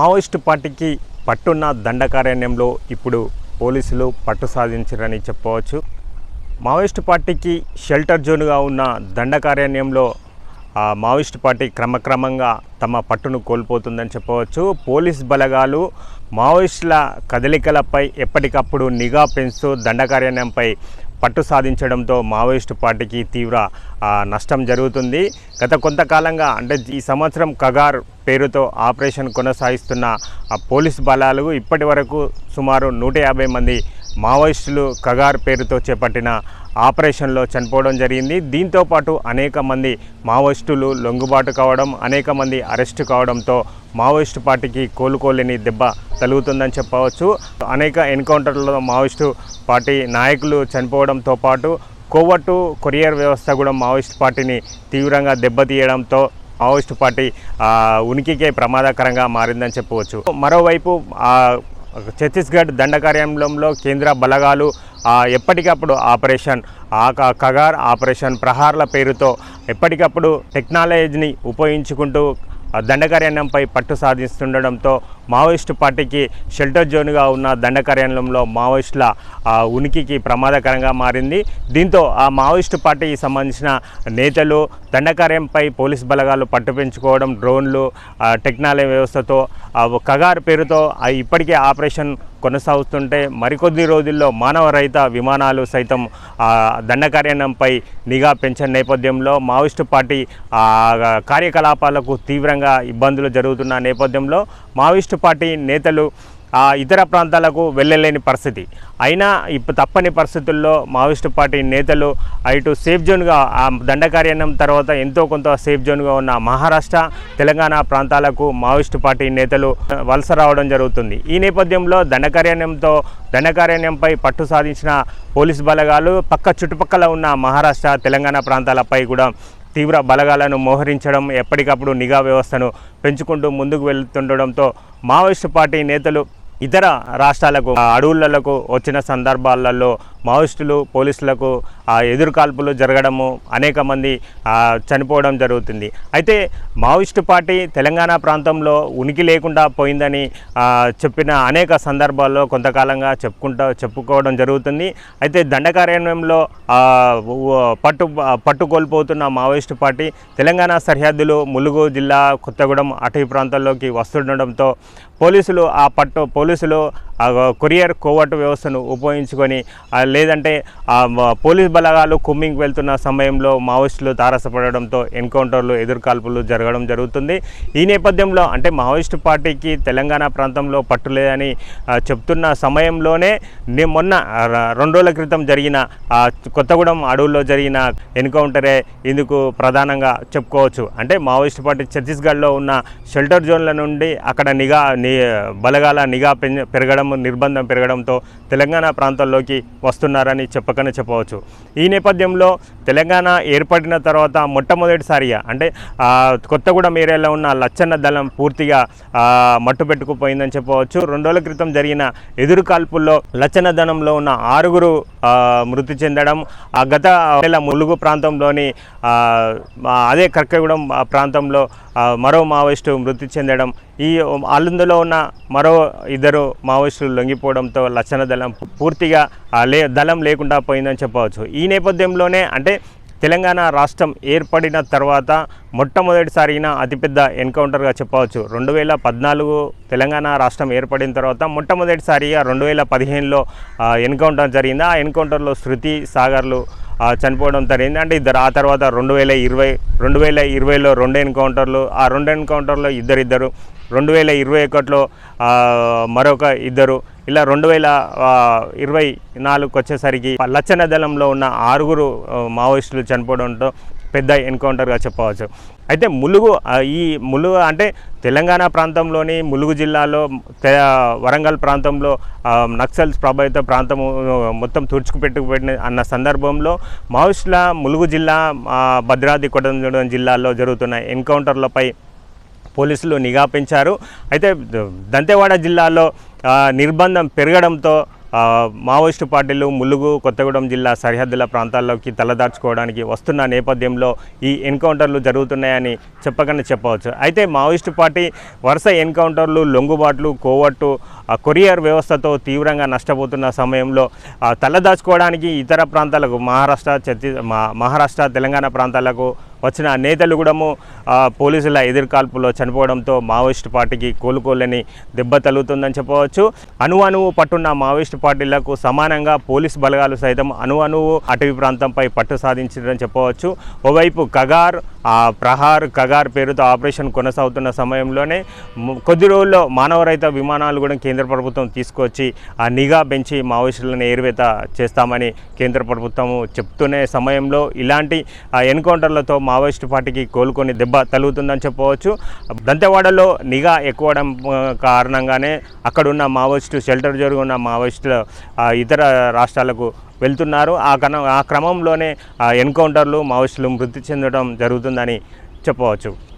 Maoist పార్టీకి పట్టున్న దండకారణ్యంలో ఇప్పుడు పోలీసులు పట్టు సాధించారని చెప్పవచ్చు. మావోయిస్టు పార్టీకి షెల్టర్ జోన్గా ఉన్న దండకారణ్యంలో ఆ మావోయిస్టు పార్టీ క్రమక్రమంగా తమ పట్టును కోల్పోతుందని చెప్పవచ్చు. పోలీస్ బలగాలు మావోయిస్టుల కదలికలపై ఎప్పటికప్పుడు నిఘా పెంచుతూ దండకారణ్యంపై పట్టు సాధించడంతో మావోయిస్టు పార్టీకి తీవ్ర నష్టం జరుగుతుంది. గత కొంతకాలంగా అంటే ఈ సంవత్సరం కగార్ పేరుతో ఆపరేషన్ కొనసాగిస్తున్న పోలీస్ బలాలు ఇప్పటి వరకు సుమారు నూట యాభై మంది మావోయిస్టులు కగార్ పేరుతో చేపట్టిన ఆపరేషన్లో చనిపోవడం జరిగింది. దీంతో పాటు అనేక మంది మావోయిస్టులు లొంగుబాటు కావడం అనేక మంది అరెస్టు కావడంతో మావోయిస్టు పార్టీకి కోలుకోలేని దెబ్బ తలుగుతుందని చెప్పవచ్చు. అనేక ఎన్కౌంటర్లలో మావోయిస్టు పార్టీ నాయకులు చనిపోవడంతో పాటు కోవట్టు కొరియర్ వ్యవస్థ కూడా మావోయిస్ట్ పార్టీని తీవ్రంగా దెబ్బతీయడంతో మావోయిస్టు పార్టీ ఉనికికే ప్రమాదకరంగా మారిందని చెప్పవచ్చు. మరోవైపు ఛత్తీస్గఢ్ దండకార్యంలో కేంద్ర బలగాలు ఎప్పటికప్పుడు ఆపరేషన్ ఆ కగార్ ఆపరేషన్ ప్రహార్ల పేరుతో ఎప్పటికప్పుడు టెక్నాలజీని ఉపయోగించుకుంటూ ఆ పట్టు సాధిస్తుండడంతో మావోయిస్టు పార్టీకి షెల్టర్ జోన్గా ఉన్న దండకార్యాలయంలో మావోయిస్టుల ఉనికికి ప్రమాదకరంగా మారింది. దీంతో ఆ మావోయిస్టు పార్టీకి సంబంధించిన నేతలు దండకార్యంపై పోలీస్ బలగాలు పట్టు పెంచుకోవడం డ్రోన్లు టెక్నాలజీ వ్యవస్థతో కగార్ పేరుతో ఇప్పటికే ఆపరేషన్ కొనసాగుతుంటే మరికొద్ది రోజుల్లో మానవ రహిత విమానాలు సైతం ఆ, నిఘా పెంచిన నేపథ్యంలో మావోయిస్టు పార్టీ కార్యకలాపాలకు తీవ్రంగా ఇబ్బందులు జరుగుతున్న నేపథ్యంలో మావోయిస్టు పార్టీ నేతలు ఇతర ప్రాంతాలకు వెళ్ళలేని పరిస్థితి. అయినా ఇప్పుడు తప్పని పరిస్థితుల్లో మావోయిస్టు పార్టీ నేతలు ఇటు సేఫ్ జోన్గా ఆ దండకార్యాణం తర్వాత ఎంతో కొంత సేఫ్ జోన్గా ఉన్న మహారాష్ట్ర తెలంగాణ ప్రాంతాలకు మావోయిస్టు పార్టీ నేతలు వలస రావడం జరుగుతుంది. ఈ నేపథ్యంలో దండకార్యాన్యంతో దండకార్యాణ్యంపై పట్టు సాధించిన పోలీస్ బలగాలు పక్క చుట్టుపక్కల ఉన్న మహారాష్ట్ర తెలంగాణ ప్రాంతాలపై కూడా తీవ్ర బలగాలను మోహరించడం ఎప్పటికప్పుడు నిఘా వ్యవస్థను పెంచుకుంటూ ముందుకు వెళ్తుండడంతో మావోయిస్టు పార్టీ నేతలు ఇతర రాష్ట్రాలకు అడవులకు వచ్చిన సందర్భాలలో మావోయిస్టులు పోలీసులకు ఆ, ఎదురుకాల్పులు జరగడము అనేక మంది చనిపోవడం జరుగుతుంది. అయితే మావోయిస్టు పార్టీ తెలంగాణ ప్రాంతంలో ఉనికి లేకుండా పోయిందని చెప్పిన అనేక సందర్భాల్లో కొంతకాలంగా చెప్పుకుంటా చెప్పుకోవడం జరుగుతుంది. అయితే దండకారణ్యంలో పట్టు పట్టు కోల్పోతున్న మావోయిస్టు పార్టీ తెలంగాణ సరిహద్దులు ములుగు జిల్లా కొత్తగూడెం అటవీ ప్రాంతాల్లోకి వస్తుండడంతో పోలీసులు ఆ పట్టు పోలీసులు కొరియర్ కోవట్టు వ్యవస్థను ఉపయోగించుకొని లేదంటే పోలీస్ బలగాలు కుమ్మింగ్ వెళ్తున్న సమయంలో మావోయిస్టులు తారసపడడంతో ఎన్కౌంటర్లు ఎదురుకాల్పులు జరగడం జరుగుతుంది. ఈ నేపథ్యంలో అంటే మావోయిస్టు పార్టీకి తెలంగాణ ప్రాంతంలో పట్టు లేదని చెప్తున్న సమయంలోనే మొన్న రెండు రోజుల క్రితం జరిగిన కొత్తగూడెం అడవుల్లో జరిగిన ఎన్కౌంటరే ఇందుకు ప్రధానంగా చెప్పుకోవచ్చు. అంటే మావోయిస్టు పార్టీ ఛత్తీస్గఢ్లో ఉన్న షెల్టర్ జోన్ల నుండి అక్కడ నిఘా ని బలగాల నిఘా పెరగడం నిర్బంధం పెరగడంతో తెలంగాణ ప్రాంతాల్లోకి వస్తున్నారని చెప్పకనే చెప్పవచ్చు. ఈ నేపథ్యంలో తెలంగాణ ఏర్పడిన తర్వాత మొట్టమొదటిసారిగా అంటే కొత్తగూడెం ఏరియాలో ఉన్న లచ్చన్న దళం పూర్తిగా మట్టు పెట్టుకుపోయిందని చెప్పవచ్చు. రెండు రోజుల క్రితం జరిగిన ఎదురు కాల్పుల్లో లచ్చన్న దళంలో ఉన్న ఆరుగురు మృతి చెందడం ఆ గత ములుగు ప్రాంతంలోని అదే కర్కగూడెం ప్రాంతంలో మరో మావోయిస్టు మృతి చెందడం ఈ అల్లుందులో ఉన్న మరో ఇద్దరు మావోయిస్టులు లొంగిపోవడంతో లక్షణ దళం పూర్తిగా లే దళం లేకుండా పోయిందని చెప్పవచ్చు. ఈ నేపథ్యంలోనే అంటే తెలంగాణ రాష్ట్రం ఏర్పడిన తర్వాత మొట్టమొదటిసారిన అతిపెద్ద ఎన్కౌంటర్గా చెప్పవచ్చు. రెండు వేల పద్నాలుగు తెలంగాణ రాష్ట్రం ఏర్పడిన తర్వాత మొట్టమొదటిసారిగా రెండు వేల పదిహేనులో ఎన్కౌంటర్ జరిగింది. ఆ ఎన్కౌంటర్లో శృతి సాగర్లు చనిపోవడం జరిగింది. అంటే ఇద్దరు ఆ తర్వాత రెండు వేల ఇరవై రెండు వేల ఇరవైలో రెండు ఎన్కౌంటర్లు ఆ రెండు ఎన్కౌంటర్లో ఇద్దరిద్దరు రెండు వేల ఇరవై ఒకటిలో మరొక ఇద్దరు ఇలా రెండు వేల ఇరవై నాలుగుకి వచ్చేసరికి లచ్చన దళంలో ఉన్న ఆరుగురు మావోయిస్టులు చనిపోవడంతో పెద్ద ఎన్కౌంటర్గా చెప్పవచ్చు. అయితే ములుగు ఈ ములుగు అంటే తెలంగాణ ప్రాంతంలోని ములుగు జిల్లాలో తె- వరంగల్ ప్రాంతంలో నక్సల్స్ ప్రభావిత ప్రాంతము మొత్తం తుడుచుకుపెట్టుకుపెట్టిన అన్న సందర్భంలో మావోయిస్టుల ములుగు జిల్లా భద్రాద్రి కొట్టం జిల్లాలో జరుగుతున్న ఎన్కౌంటర్లపై పోలీసులు నిఘా పెంచారు. అయితే దంతెవాడ జిల్లాలో నిర్బంధం పెరగడంతో మావోయిస్టు పార్టీలు ములుగు కొత్తగూడెం జిల్లా సరిహద్దుల ప్రాంతాల్లోకి తలదార్చుకోవడానికి వస్తున్న నేపథ్యంలో ఈ ఎన్కౌంటర్లు జరుగుతున్నాయని చెప్పకనే చెప్పవచ్చు. అయితే మావోయిస్టు పార్టీ వరుస ఎన్కౌంటర్లు లొంగుబాట్లు కోవట్టు కొరియర్ వ్యవస్థతో తీవ్రంగా నష్టపోతున్న సమయంలో తలదాచుకోవడానికి ఇతర ప్రాంతాలకు మహారాష్ట్ర ఛత్తీస్ మహారాష్ట్ర తెలంగాణ ప్రాంతాలకు వచ్చిన నేతలు కూడాము పోలీసుల ఎదుర్కాల్పులో చనిపోవడంతో మావోయిస్టు పార్టీకి కోలుకోలేని దెబ్బ తగులుతుందని చెప్పవచ్చు. అణు అణువు పట్టున్న మావోయిస్టు పార్టీలకు సమానంగా పోలీస్ బలగాలు సైతం అణు అణువు అటవీ ప్రాంతంపై పట్టు సాధించడని చెప్పవచ్చు. ఓవైపు కగార్ ఆ ప్రహార్ కగార్ పేరుతో ఆపరేషన్ కొనసాగుతున్న సమయంలోనే కొద్ది రోజుల్లో మానవరహిత విమానాలు కూడా కేంద్ర ప్రభుత్వం తీసుకొచ్చి ఆ నిఘా పెంచి మావోయిస్టులను ఏరువేత చేస్తామని కేంద్ర ప్రభుత్వం చెప్తునే సమయంలో ఇలాంటి ఆ ఎన్కౌంటర్లతో మావోయిస్టు పార్టీకి కోలుకొని దెబ్బ తగులుతుందని చెప్పవచ్చు. దంతెవాడలో నిఘా ఎక్కువడం కారణంగానే అక్కడున్న మావోయిస్టు షెల్టర్ జరుగున్న మావోయిస్టులు ఇతర రాష్ట్రాలకు వెళ్తున్నారు. ఆ క్రమ ఆ క్రమంలోనే ఎన్కౌంటర్లు మావోయిస్టులు మృతి చెందడం జరుగుతుందని చెప్పవచ్చు.